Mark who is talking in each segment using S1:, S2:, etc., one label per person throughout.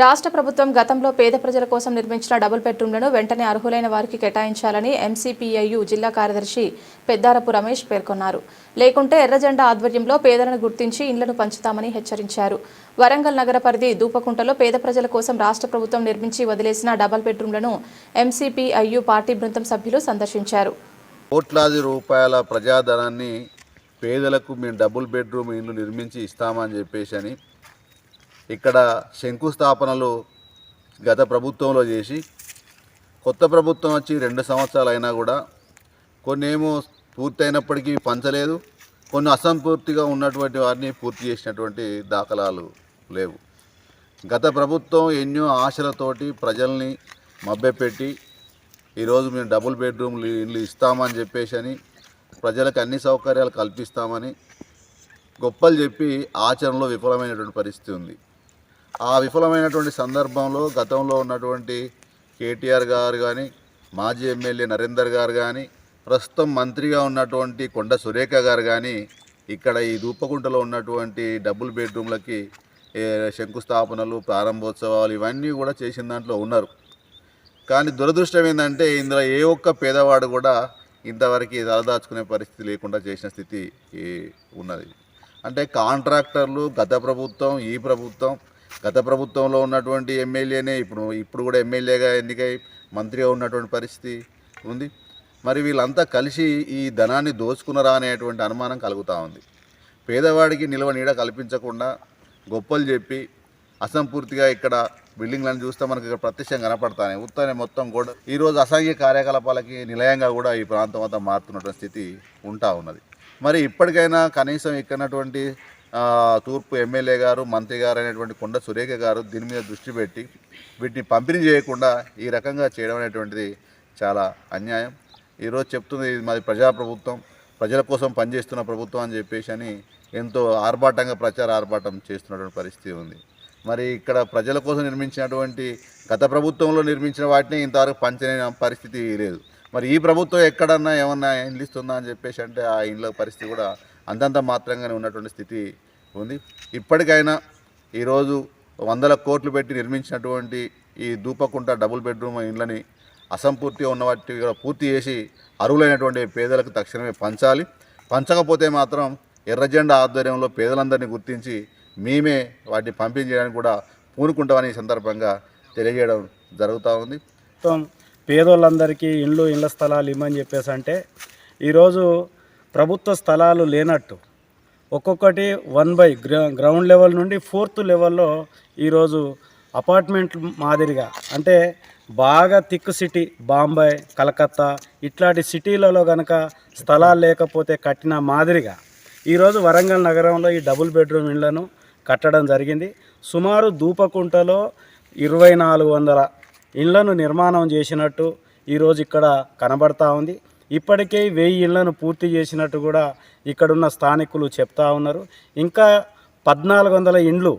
S1: రాష్ట్ర ప్రభుత్వం గతంలో పేద ప్రజల కోసం నిర్మించిన డబుల్ బెడ్రూమ్లను వెంటనే అర్హులైన వారికి కేటాయించాలని ఎంసీపీఐయు జిల్లా కార్యదర్శి పెద్దారపు రమేష్ పేర్కొన్నారు. లేకుంటే ఎర్రజెండా ఆధ్వర్యంలో పేదలను గుర్తించి ఇండ్లను పంచుతామని హెచ్చరించారు. వరంగల్ నగర పరిధి దూపకుంటలో పేద ప్రజల కోసం రాష్ట్ర ప్రభుత్వం నిర్మించి వదిలేసిన డబుల్ బెడ్రూమ్లను ఎంసీపీఐయు పార్టీ బృందం సభ్యులు సందర్శించారు.
S2: కోట్లాది రూపాయల ప్రజాధనాన్ని పేదలకు మేము డబుల్ బెడ్రూమ్ ఇల్లు నిర్మించి ఇస్తామని చెప్పేసి అని ఇక్కడ శంకుస్థాపనలు గత ప్రభుత్వంలో చేసి కొత్త ప్రభుత్వం వచ్చి రెండు సంవత్సరాలు అయినా కూడా కొన్ని ఏమో పూర్తయినప్పటికీ పంచలేదు. కొన్ని అసంపూర్తిగా ఉన్నటువంటి వారిని పూర్తి చేసినటువంటి దాఖలాలు లేవు. గత ప్రభుత్వం ఎన్నో ఆశలతోటి ప్రజల్ని మభ్యపెట్టి ఈరోజు మేము డబుల్ బెడ్రూమ్లు ఇల్లు ఇస్తామని చెప్పేసి అని ప్రజలకు అన్ని సౌకర్యాలు కల్పిస్తామని గొప్పలు చెప్పి ఆచరణలో విఫలమైనటువంటి పరిస్థితి ఉంది. ఆ విఫలమైనటువంటి సందర్భంలో గతంలో ఉన్నటువంటి కేటీఆర్ గారు కానీ మాజీ ఎమ్మెల్యే నరేందర్ గారు కానీ ప్రస్తుతం మంత్రిగా ఉన్నటువంటి కొండ సురేఖ గారు కానీ ఇక్కడ ఈ దూపకుంటలో ఉన్నటువంటి డబుల్ బెడ్రూమ్లకి శంకుస్థాపనలు ప్రారంభోత్సవాలు ఇవన్నీ కూడా చేసిన దాంట్లో ఉన్నారు. కానీ దురదృష్టం ఏంటంటే ఇందులో ఏ ఒక్క పేదవాడు కూడా ఇంతవరకు తలదాచుకునే పరిస్థితి లేకుండా చేసిన స్థితి ఉన్నది. అంటే కాంట్రాక్టర్లు గత ప్రభుత్వం ఈ ప్రభుత్వం గత ప్రభుత్వంలో ఉన్నటువంటి ఎమ్మెల్యేనే ఇప్పుడు ఇప్పుడు కూడా ఎమ్మెల్యేగా ఎన్నికై మంత్రిగా ఉన్నటువంటి పరిస్థితి ఉంది. మరి వీళ్ళంతా కలిసి ఈ ధనాన్ని దోచుకున్నారా అనేటువంటి అనుమానం కలుగుతూ ఉంది. పేదవాడికి నిల్వ నీడ కల్పించకుండా గొప్పలు చెప్పి అసంపూర్తిగా ఇక్కడ బిల్డింగ్లను చూస్తే మనకి ఇక్కడ ప్రత్యక్షం కనపడతాయి ఉత్తనే మొత్తం కూడా ఈరోజు అసంఘ్య కార్యకలాపాలకి నిలయంగా కూడా ఈ ప్రాంతం అంతా మారుతున్నటువంటి స్థితి ఉంటా ఉన్నది. మరి ఇప్పటికైనా కనీసం ఇక్కడటువంటి తూర్పు ఎమ్మెల్యే గారు మంత్రి గారు అనేటువంటి కొండ సురేఖ గారు దీని మీద దృష్టి పెట్టి వీటిని పంపిణీ చేయకుండా ఈ రకంగా చేయడం అనేటువంటిది చాలా అన్యాయం. ఈరోజు చెప్తుంది ఇది మాది ప్రజాప్రభుత్వం ప్రజల కోసం పనిచేస్తున్న ప్రభుత్వం అని చెప్పేసి అని ఎంతో ఆర్భాటంగా ప్రచార ఆర్భాటం చేస్తున్నటువంటి పరిస్థితి ఉంది. మరి ఇక్కడ ప్రజల కోసం నిర్మించినటువంటి గత ప్రభుత్వంలో నిర్మించిన వాటిని ఇంతవరకు పంచలేని పరిస్థితి లేదు. మరి ఈ ప్రభుత్వం ఎక్కడన్నా ఏమన్నా ఇండ్లు ఇస్తుందా అని చెప్పేసి అంటే ఆ ఇండ్ల పరిస్థితి కూడా అంతంత మాత్రంగానే ఉన్నటువంటి స్థితి ఉంది. ఇప్పటికైనా ఈరోజు వందల కోట్లు పెట్టి నిర్మించినటువంటి ఈ దూపకుంట డబుల్ బెడ్రూమ్ ఇండ్లని అసంపూర్తిగా ఉన్న వాటి పూర్తి చేసి అరువులైనటువంటి పేదలకు తక్షణమే పంచాలి. పంచకపోతే మాత్రం ఎర్రజెండా ఆధ్వర్యంలో పేదలందరినీ గుర్తించి మేమే వాటిని పంపించేయడానికి కూడా పూనుకుంటామని సందర్భంగా తెలియజేయడం జరుగుతూ ఉంది.
S3: పేదోళ్ళందరికీ ఇండ్లు ఇళ్ళ స్థలాలు ఇమ్మని చెప్పేసి అంటే ఈరోజు ప్రభుత్వ స్థలాలు లేనట్టు ఒక్కొక్కటి వన్ బై గ్రౌ గ్రౌండ్ లెవెల్ నుండి ఫోర్త్ లెవెల్లో ఈరోజు అపార్ట్మెంట్ మాదిరిగా అంటే బాగా థిక్ సిటీ బాంబే కలకత్తా ఇట్లాంటి సిటీలలో కనుక స్థలాలు లేకపోతే కట్టిన మాదిరిగా ఈరోజు వరంగల్ నగరంలో ఈ డబుల్ బెడ్రూమ్ ఇళ్ళను కట్టడం జరిగింది. సుమారు దూపకుంటలో ఇరవై నాలుగు వందల ఇళ్ళను నిర్మాణం చేసినట్టు ఈరోజు ఇక్కడ కనబడతా ఉంది. ఇప్పటికే వెయ్యి ఇళ్ళను పూర్తి చేసినట్టు కూడా ఇక్కడున్న స్థానికులు చెప్తా ఉన్నారు. ఇంకా పద్నాలుగు వందల ఇండ్లు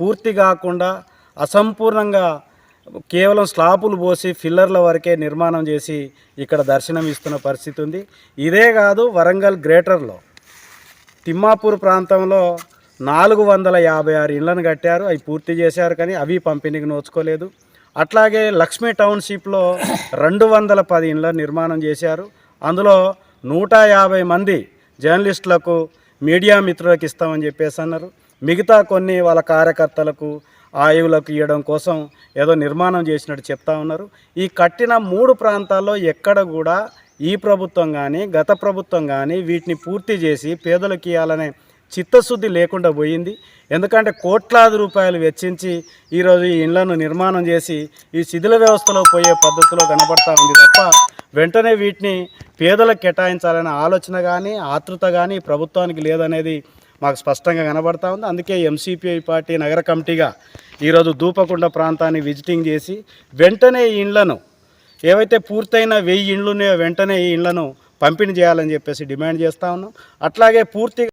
S3: పూర్తి కాకుండా అసంపూర్ణంగా కేవలం స్లాపులు పోసి ఫిల్లర్ల వరకే నిర్మాణం చేసి ఇక్కడ దర్శనం ఇస్తున్న పరిస్థితి ఉంది. ఇదే కాదు వరంగల్ గ్రేటర్లో తిమ్మాపూర్ ప్రాంతంలో నాలుగు వందల యాభై ఆరు ఇళ్ళను కట్టారు. అవి పూర్తి చేశారు కానీ అవి పంపిణీకి నోచుకోలేదు. అట్లాగే లక్ష్మీ టౌన్షిప్లో రెండు వందల పది ఇళ్ళ నిర్మాణం చేశారు. అందులో నూట యాభై మంది జర్నలిస్టులకు మీడియా మిత్రులకు ఇస్తామని చెప్పేసి అన్నారు. మిగతా కొన్ని వాళ్ళ కార్యకర్తలకు ఆయువులకు ఇవ్వడం కోసం ఏదో నిర్మాణం చేసినట్టు చెప్తా ఉన్నారు. ఈ కట్టిన మూడు ప్రాంతాల్లో ఎక్కడ కూడా ఈ ప్రభుత్వం కానీ గత ప్రభుత్వం కానీ వీటిని పూర్తి చేసి పేదలకు ఇవ్వాలనే చిత్తశుద్ధి లేకుండా పోయింది. ఎందుకంటే కోట్లాది రూపాయలు వెచ్చించి ఈరోజు ఈ ఇళ్ళను నిర్మాణం చేసి ఈ శిథిల వ్యవస్థలో పోయే పద్ధతిలో కనబడతా ఉంది తప్ప వెంటనే వీటిని పేదలకు కేటాయించాలనే ఆలోచన కానీ ఆతృత కానీ ప్రభుత్వానికి లేదనేది మాకు స్పష్టంగా కనబడతా ఉంది. అందుకే ఎంసీపీఐ పార్టీ నగర కమిటీగా ఈరోజు దూపకుండ ప్రాంతాన్ని విజిటింగ్ చేసి వెంటనే ఈ ఇండ్లను ఏవైతే పూర్తయిన వెయ్యి ఇండ్లు ఉన్నాయో వెంటనే ఈ ఇండ్లను పంపిణీ చేయాలని చెప్పేసి డిమాండ్ చేస్తూ ఉన్నాం. అట్లాగే పూర్తిగా